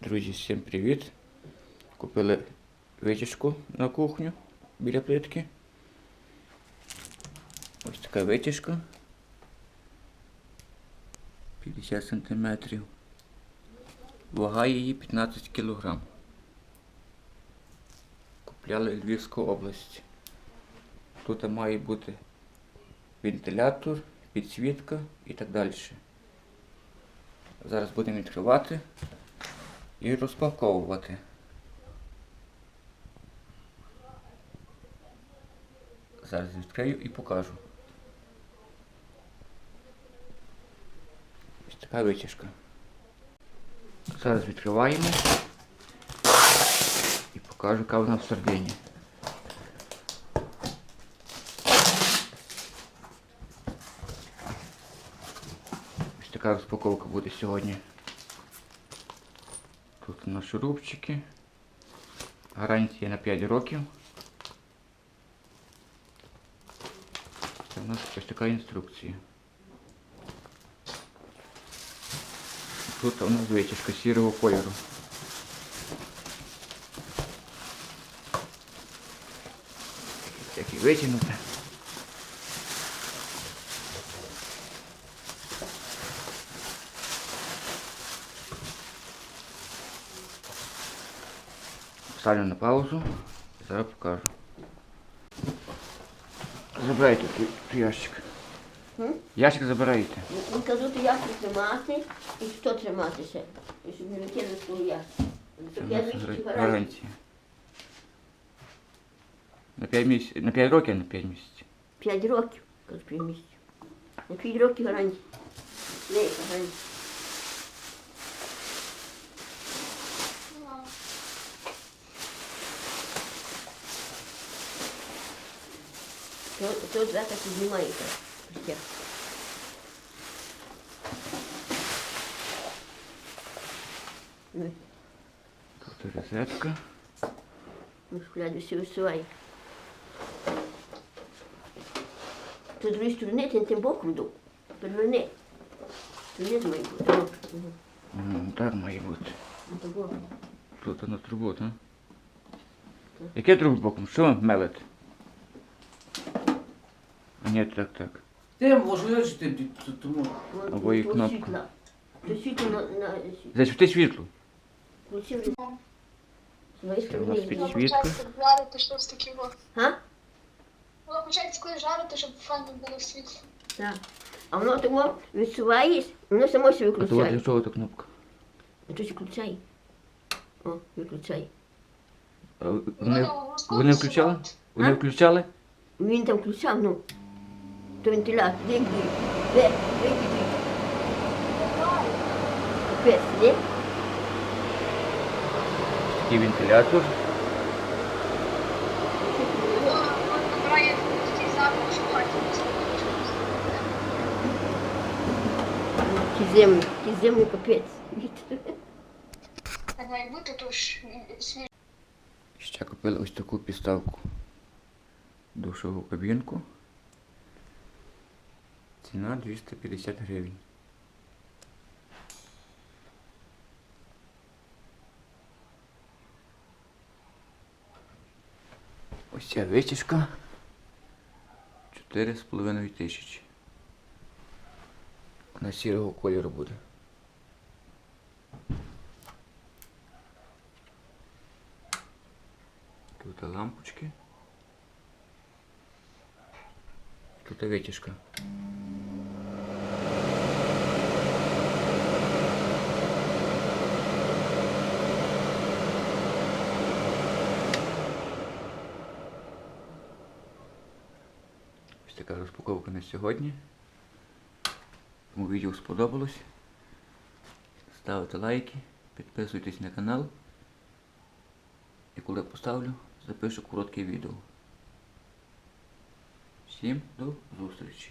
Друзі, всім привіт! Купили витяжку на кухню біля плитки. Ось така витяжка. 50 сантиметрів. Вага її 15 кілограм. Купляли Львівську область. Тут має бути вентилятор, підсвітка і так далі. Зараз будемо відкривати і розпаковувати. Зараз відкрию і покажу. Ось така витяжка. Зараз відкриваємо і покажу, яка вона всередині. Ось така розпаковка буде сьогодні. Тут у нас шурупчики. Гарантія на 5 років. Це у нас ось така інструкція. Тут у нас витяжка сірого кольору. Як і витягнути. Ставлю на паузу і зараз покажу. Забирайте той, той ящик. М? Ящик забирайте. Він казав, то як тримати і що триматися. І щоб не летіли з того ящика. Це Щоб у я нас вічки гар- гарантію. гарантія. На 5 місяців. На 5 років, а на 5 місяців. П'ять років, кажу, п'ять місяців. На п'ять років гарантія. Не, гарантія. То, то зверху піднімається. Пустяк. Ну, Тут розетка. Ну, шкляду все висуває. З другої сторони тим тим боком дув. Переверни. Вниз має бути. Угу. Так має бути. Ну. Тут на трубу, так? Яке другим боком? Що? А ні, так, так. Ти можу я чи ти тому. Вон, Обоє то кнопки. світла. На, на Зачепти світло. включив. У нас під-. Свідка. Почати жарити щось таке. во. Га? Воно почається коли жарити, щоб файно було світло. Так. А воно тому відсуваєш, воно само себе А то от для виключає. чого та кнопка? А то включай. О, виключай. А Вони, Воно вони включали? Вони А? включали? Він там включав, ну. Де, де, де, Капець, де? Такий вентилятор. Ті землі, ті землі капець. Ще купили ось таку підставку. Душову кабінку. Ціна 250 гривень. Ось ця витяжка. 4,5 тисячі. Вона сірого кольору буде. Тут лампочки. Тут витяжка. Ось така розпаковка на сьогодні. Кому відео сподобалось. Ставте лайки, підписуйтесь на канал. І коли поставлю, запишу коротке відео. Всім до зустрічі!